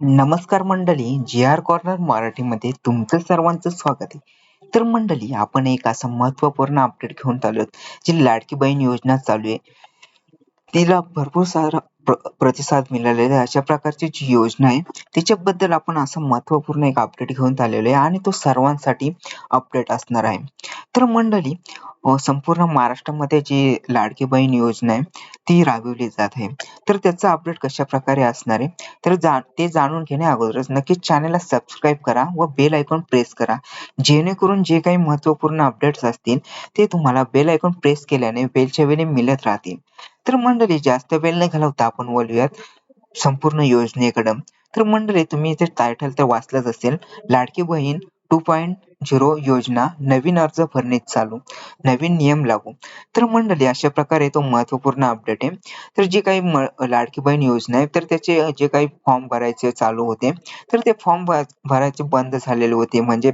नमस्कार मंडळी जी R corner मराठीमध्ये तुमचं सर्वांचं स्वागत आहे. तर मंडळी आपण एक असा महत्त्वपूर्ण अपडेट घेऊन आलो जी लाडकी बहीण योजना चालू आहे. तिला भरपूर सारा प्र प्रतिसाद मिळालेला आहे. अशा प्रकारची जी योजना आहे त्याच्याबद्दल आपण असं महत्त्वपूर्ण एक अपडेट घेऊन आलेलो आहे आणि तो सर्वांसाठी अपडेट असणार आहे. तर मंडळी संपूर्ण महाराष्ट्रामध्ये जी लाडकी बहीण योजना आहे ती राबवली जात आहे. तर त्याचा अपडेट कशा प्रकारे असणार आहे? तर जा ते जाणून घेण्या अगोदरच नक्कीच चॅनलला सबस्क्राईब करा व बेल आयकॉन प्रेस करा. जेणेकरून जे काही महत्त्वपूर्ण अपडेट्स असतील ते तुम्हाला बेल आयकॉन प्रेस केल्याने बेलच्या वेळी मिळत राहतील. तर मंडळी जास्त वेळ न घालवता आपण बोलूयात संपूर्ण योजनेकडं. तर मंडळी तुम्ही इथे टायटल तर वाचलंच असेल Ladki Bahin to point zero योजना नवीन अर्ज भरणे चालू नवीन नियम लागू. तर मंडळी अशा प्रकारे तो महत्त्वपूर्ण अपडेट आहे. तर जे काही लाडकी बहीण योजना आहे तर त्याचे जे काही फॉर्म भरायचे चालू होते तर ते फॉर्म भरायचे बंद झालेले होते. म्हणजे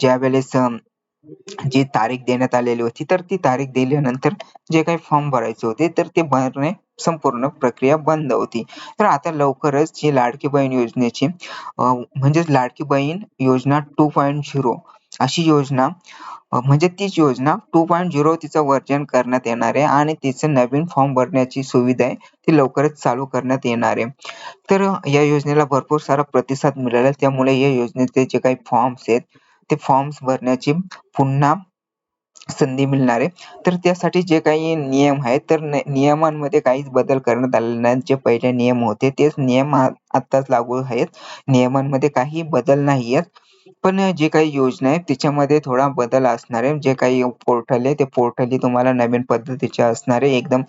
ज्या वेळेस जी तारीख देण्यात आलेली होती तर ती तारीख दिल्यानंतर जे काही फॉर्म भरायचे होते तर ते भरणे संपूर्ण प्रक्रिया बंद होती. तर आता लवकरच जी लाडकी बहीण योजनेची म्हणजेच लाडकी बहीण योजना टू पॉईंट झिरो अशी योजना म्हणजे तीच योजना टू पॉईंट झिरो तिचं वर्जन करण्यात येणार आहे आणि तिचं नवीन फॉर्म भरण्याची सुविधा आहे ती लवकरच चालू करण्यात येणार आहे. तर या योजनेला भरपूर सारा प्रतिसाद मिळाला त्यामुळे या योजनेचे जे काही फॉर्म्स आहेत ते फॉर्म्स भरण्याची पुन्हा संधी मिळणार. आहे तर त्यासाठी जे काही नियम आहेत तर नियमांमध्ये काहीच बदल करण्यात आलेले नाहीत जे पहिले नियम होते तेच नियम आताच लागू आहेत. नियमांमध्ये काही बदल नाही आहेत पण जे काही योजना आहे त्याच्यामध्ये थोडा बदल असणार. आहे जे काही पोर्टल आहे ते पोर्टलही तुम्हाला नवीन पद्धतीचे असणार. आहे एकदम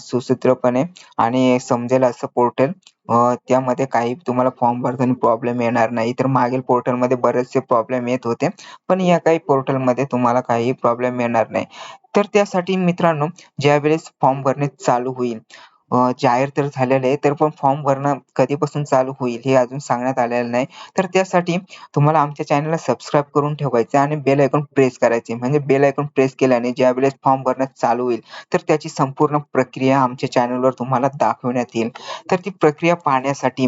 सुसूत्रपणे आणि समजेल असं पोर्टल त्यामध्ये काही तुम्हाला फॉर्म भरताना प्रॉब्लेम येणार नाही. तर मागील पोर्टलमध्ये बरेचसे प्रॉब्लेम येत होते. पण या काही पोर्टलमध्ये तुम्हाला काही प्रॉब्लेम येणार नाही. तर त्यासाठी मित्रांनो ज्यावेळेस फॉर्म भरणे चालू होईल जाहीर तर झालेलं आहे तर पण फॉर्म भरणं कधीपासून चालू होईल हे अजून सांगण्यात आलेलं नाही. तर त्यासाठी तुम्हाला आमच्या चॅनलला सबस्क्राईब करून ठेवायचे आणि बेल आयकॉन प्रेस करायचे म्हणजे बेल आयकॉन प्रेस केल्याने ज्या वेळेस फॉर्म भरणं चालू होईल तर त्याची संपूर्ण प्रक्रिया आमच्या चॅनलवर तुम्हाला दाखवण्यात येईल. तर ती प्रक्रिया पाहण्यासाठी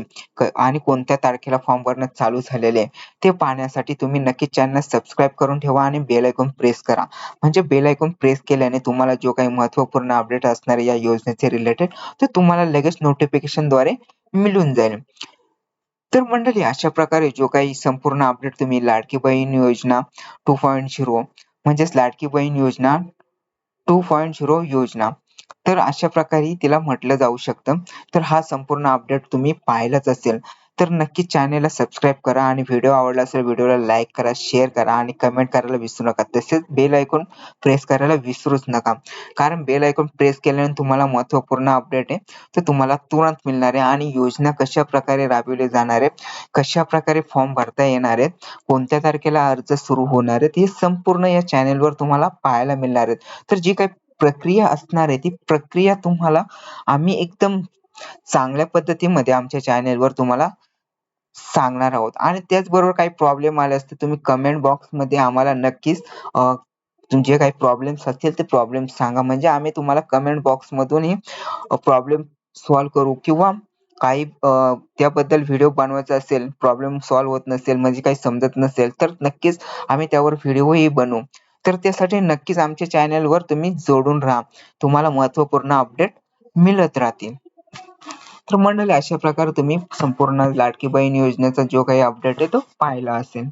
आणि कोणत्या तारखेला फॉर्म भरणं चालू झालेले आहे ते पाहण्यासाठी तुम्ही नक्की चॅनल सबस्क्राईब करून ठेवा आणि बेल आयकॉन प्रेस करा. म्हणजे बेल आयकॉन प्रेस केल्याने तुम्हाला जो काही महत्त्वपूर्ण अपडेट असणार या योजनेचे रिलेटेड ते तुम्हाला लगेच नोटिफिकेशनद्वारे मिळून जाईल. तर मंडळी अशा प्रकारे जो काही संपूर्ण अपडेट तुम्ही लाडकी बहीण योजना टू पॉईंट झिरो म्हणजेच लाडकी बहीण योजना टू पॉईंट झिरो योजना तर अशा प्रकारे तिला म्हटलं जाऊ शकतं. तर हा संपूर्ण अपडेट तुम्ही पाहिलाच असेल. तर नक्की चॅनेलला सबस्क्राईब करा आणि व्हिडिओ आवडला असेल व्हिडिओला लाईक करा शेअर करा आणि कमेंट करायला विसरू नका. तसेच बेल आयकॉन प्रेस करायला विसरूच नका. कारण बेल आयकॉन प्रेस केल्याने तुम्हाला महत्त्वपूर्ण अपडेट आहे. तर तुम्हाला तुरंत मिळणार आहे आणि योजना कशा प्रकारे राबविली जाणार आहे कशा प्रकारे फॉर्म भरता येणार आहेत कोणत्या तारखेला अर्ज सुरू होणार आहेत हे संपूर्ण या चॅनेलवर तुम्हाला पाहायला मिळणार आहेत. तर जी काही प्रक्रिया असणार आहे ती प्रक्रिया तुम्हाला आम्ही एकदम चांगल्या पद्धतीमध्ये आमच्या चॅनेलवर तुम्हाला सांगणार आहोत. आणि त्याचबरोबर काही प्रॉब्लेम आले असते तुम्ही कमेंट बॉक्समध्ये आम्हाला नक्कीच तुमचे काही प्रॉब्लेम्स असतील ते प्रॉब्लेम सांगा. म्हणजे आम्ही तुम्हाला कमेंट बॉक्स मधूनही प्रॉब्लेम सॉल्व्ह करू किंवा काही त्याबद्दल व्हिडिओ बनवायचा असेल प्रॉब्लेम सॉल्व्ह होत नसेल म्हणजे काही समजत नसेल तर नक्कीच आम्ही त्यावर व्हिडिओही बनवू. तर त्यासाठी नक्कीच आमच्या चॅनलवर तुम्ही जोडून राहा. तुम्हाला महत्त्वपूर्ण अपडेट मिळत राहतील. तर मंडळी अशा प्रकारे तुम्ही संपूर्ण लाडकी बहीण योजनेचा जो काही अपडेट आहे तो पाहिला असेल.